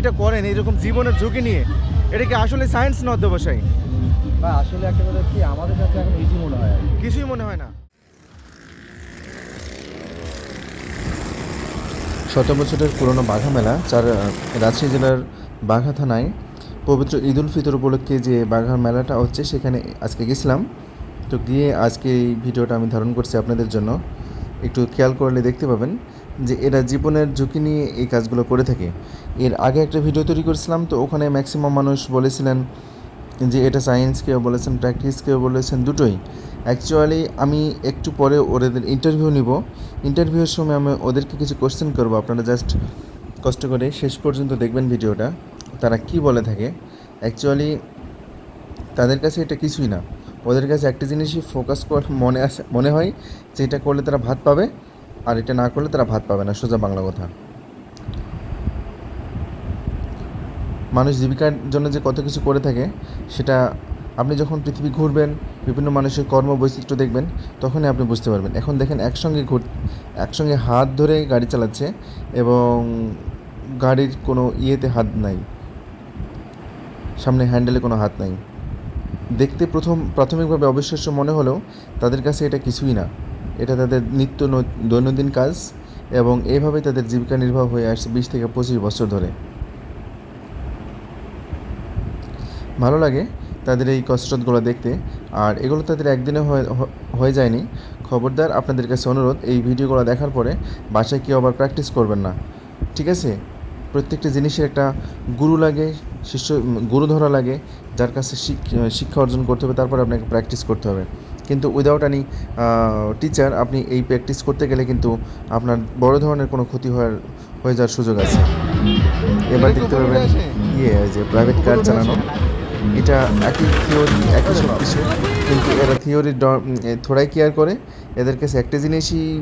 এটা করেন এরকম জীবনের ঝুঁকি নিয়ে? এটা কি আসলে সায়েন্স না অধ্যবসায়? বা আসলে একটা কথা কি আমাদের কাছে এখন ইজি মনে হয় কিছুই মনে হয় না। শত বছরের পুরনো বাঘা মেলা যার রাজশাহী জেলার বাঘা থানায় পবিত্র ঈদ উল ফিতর উপলক্ষে যে বাঘা মেলাটা হচ্ছে সেখানে আজকে গেছিলাম। তো গিয়ে আজকে এই ভিডিওটা আমি ধারণ করছি আপনাদের জন্য। একটু খেয়াল করলে দেখতে পাবেন যে এরা জীবনের ঝুঁকি নিয়ে এই কাজগুলো করে থাকে। এর আগে একটা ভিডিও তৈরি করেছিলাম, তো ওখানে ম্যাক্সিমাম মানুষ বলেছিলেন যে এটা সায়েন্স কেউ বলেছেন প্র্যাকটিস কেউ বলেছেন, দুটোই। অ্যাকচুয়ালি আমি একটু পরে ওদের ইন্টারভিউ নিব। ইন্টারভিউয়ের সময় আমি ওদেরকে কিছু কোশ্চেন করব, আপনারা জাস্ট কষ্ট করে শেষ পর্যন্ত দেখবেন ভিডিওটা, তারা কি বলে থাকে। অ্যাকচুয়ালি তাদের কাছে এটা কিছুই না। ওদের কাছে একটা জিনিসই ফোকাস কর মনে আসে, মনে হয় যে এটা করলে তারা ভাত পাবে আর এটা না করলে তারা ভাত পাবে না। সোজা বাংলা কথা। মানুষ জীবিকার জন্য যে কত কিছু করে থাকে, সেটা আপনি যখন পৃথিবী ঘুরবেন, বিভিন্ন মানুষের কর্ম বৈচিত্র্য দেখবেন, তখনই আপনি বুঝতে পারবেন। এখন দেখেন একসঙ্গে ঘুর, একসঙ্গে হাত ধরে গাড়ি চালাচ্ছে এবং গাড়ির কোনো ইয়েতে হাত নাই। সামনে হ্যান্ডেলে কোনো হাত নাই। দেখতে প্রথম, প্রাথমিকভাবে অবিশ্বাস্য মনে হলেও তাদের কাছে এটা কিছুই না। এটা তাদের নিত্য দৈনন্দিন কাজ এবং এইভাবেই তাদের জীবিকা নির্বাহ হয়ে আসছে বিশ থেকে পঁচিশ বছর ধরে। ভালো লাগে তাদের এই কসরতগুলো দেখতে। আর এগুলো তাদের একদিনে হয়ে হয়ে যায়নি। খবরদার, আপনাদের কাছে অনুরোধ, এই ভিডিওগুলো দেখার পরে বাসায় কেউ আবার প্র্যাকটিস করবেন না। ঠিক আছে? প্রত্যেকটা জিনিসের একটা গুরু লাগে শিষ্য গুরু ধরা লাগে যার কাছে শিক- শিক্ষা অর্জন করতে হবে তারপর আপনাকে প্র্যাকটিস করতে হবে। কিন্তু উইদাউট এনি টিচার আপনি এই প্র্যাকটিস করতে গেলে কিন্তু আপনার বড় ধরনের কোনো ক্ষতি হওয়ার হয়ে যাওয়ার সুযোগ আছে। এবার দেখতে পাবেন ইয়ে যে প্রাইভেট কার চালানো। এটা একই থিওরি একই সব কিছু কিন্তু এরা থিওরি থোড়াই কেয়ার করে। এদের কাছে একটা জিনিসই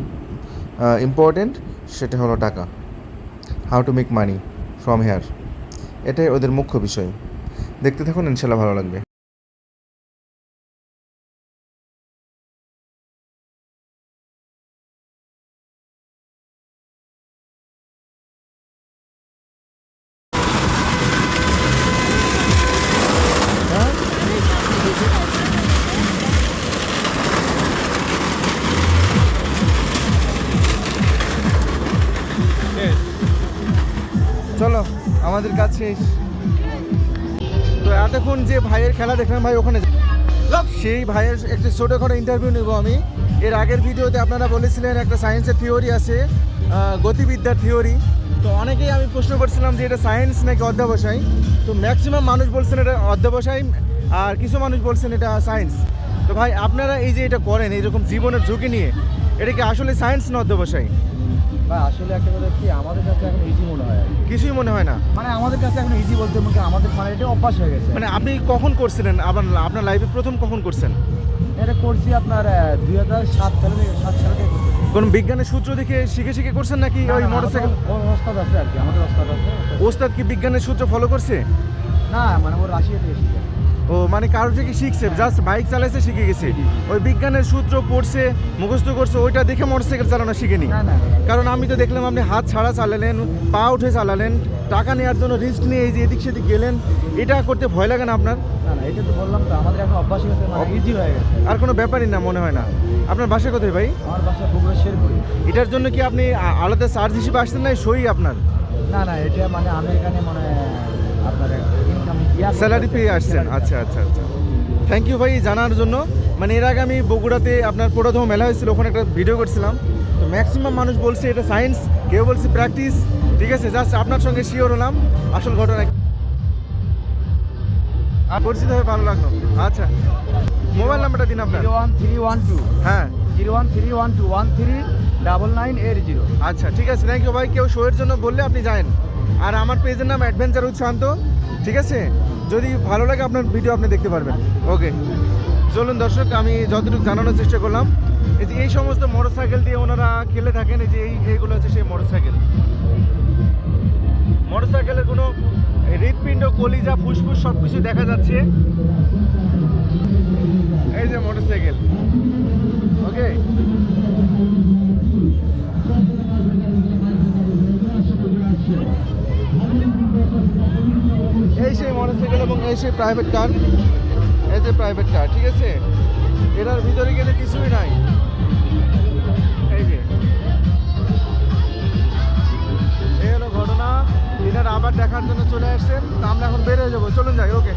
ইম্পর্টেন্ট সেটা হলো টাকা। How to make money from here এটাই ওদের মুখ্য বিষয়। দেখতে থাকুন ইনশাল্লাহ ভালো লাগবে। আমাদের কাজ শেষ তো এতক্ষণ যে ভাইয়ের খেলা দেখলাম, ভাই ওখানে সেই ভাইয়ের একটা ছোটোখাটো ইন্টারভিউ নেব আমি। এর আগের ভিডিওতে আপনারা বলেছিলেন, একটা সায়েন্সের থিওরি আছে গতিবিদ্যার থিওরি তো অনেকেই আমি প্রশ্ন করছিলাম যে এটা সায়েন্স নাকি অধ্যাবসায়? তো ম্যাক্সিমাম মানুষ বলছেন এটা অধ্যাবসায়, আর কিছু মানুষ বলছেন এটা সায়েন্স তো ভাই, আপনারা এই যে এটা করেন, এইরকম জীবনের ঝুঁকি নিয়ে, এটা কি আসলে সায়েন্স না অধ্যাবসায়? বা আসলে একটা কথা কি আমাদের কাছে এখন ইজি মনে হয় কিছুই মনে হয় না? মানে আমাদের কাছে এখন ইজি বলতে মানে আমাদের মানে এটা অভ্যাস হয়ে গেছে। মানে আপনি কখন করছিলেন? আপনার আপনার লাইফে প্রথম কখন করছেন? এটা করছি আপনার দুই হাজার সাত সালে সাত সালে থেকে কোন বিজ্ঞানের সূত্র দেখে শিখে শিখে করছেন নাকি ওই মোটরসাইকেল ওস্তাদ আছে আর কি আমাদের ওস্তাদ আছে। ওস্তাদ- ওস্তাদ কি বিজ্ঞানের সূত্র ফলো করছে? না মানে ওর রাশিয়া থেকে শিখে। ও মানে কারও থেকে শিখছে জাস্ট বাইক চালাইছে শিখে গেছে। ওই বিজ্ঞানের সূত্র পড়ছে মুখস্থ করছে ওইটা দেখে মোটরসাইকেল চালানো শিখেনি। কারণ আমি তো দেখলাম আপনি হাত ছাড়া চালালেন পা উঠে চালালেন টাকা নেওয়ার জন্য রিস্ক নিয়ে এই যে এদিক সেদিক গেলেন এটা করতে ভয় লাগে না আপনার? এটা তো বললাম তো আমাদের এখন অভ্যাস হয়ে গেছে মানে ইজি হয়ে গেছে। আর কোনো ব্যাপারই না মনে হয় না। আপনার বাসা কোথায় ভাই? আমার বাসা বগুড়া শেরপুরি। এটার জন্য কি আপনি আলাদা চার্জ হিসেবে আসছেন না সই আপনার? না না এটা মানে আমি এখানে মানে স্যালারি পেয়ে আসছেন। আচ্ছা আচ্ছা আচ্ছা। থ্যাংক ইউ ভাই জানার জন্য। মানে এর আগে আমি বগুড়াতে আপনার প্রথম মেলা হয়েছিল ওখানে একটা ভিডিও করছিলাম। তো ম্যাক্সিমাম মানুষ বলছে এটা সায়েন্স কেউ বলছে প্র্যাকটিস ঠিক আছে জাস্ট আপনার সঙ্গে শিওর হলাম। আসল ঘটনা আর পরিচিত হয়ে ভালো লাগল। আচ্ছা মোবাইল নাম্বারটা দিন আপনার। ওয়ান থ্রি ওয়ান টু হ্যাঁ। Zero one three one two one three double nine eight zero আচ্ছা ঠিক আছে থ্যাংক ইউ ভাই। কেউ শোয়ের জন্য বললে আপনি যান আর আমার পেজের নাম অ্যাডভেঞ্চার উৎসান্ত ঠিক আছে? যদি ভালো লাগে আপনার ভিডিও আপনি দেখতে পারবেন। ওকে চলুন দর্শক, আমি যতটুকু জানানোর চেষ্টা করলাম, এই যে এই সমস্ত মোটরসাইকেল দিয়ে ওনারা খেলে থাকেন, এই যে এই এইগুলো আছে সেই মোটরসাইকেল মোটরসাইকেলের কোনো হৃৎপিণ্ড, কলিজা, ফুসফুস সব কিছু দেখা যাচ্ছে। সেই প্রাইভেট কার এই যে প্রাইভেট কার ঠিক আছে? এটার ভিতরে গেলে কিছুই নাই। এই যে। এই হলো ঘটনা। এনার আবার দেখার জন্য চলে আসছেন। তা আমরা এখন বের হয়ে যাব। চলুন যাই ওকে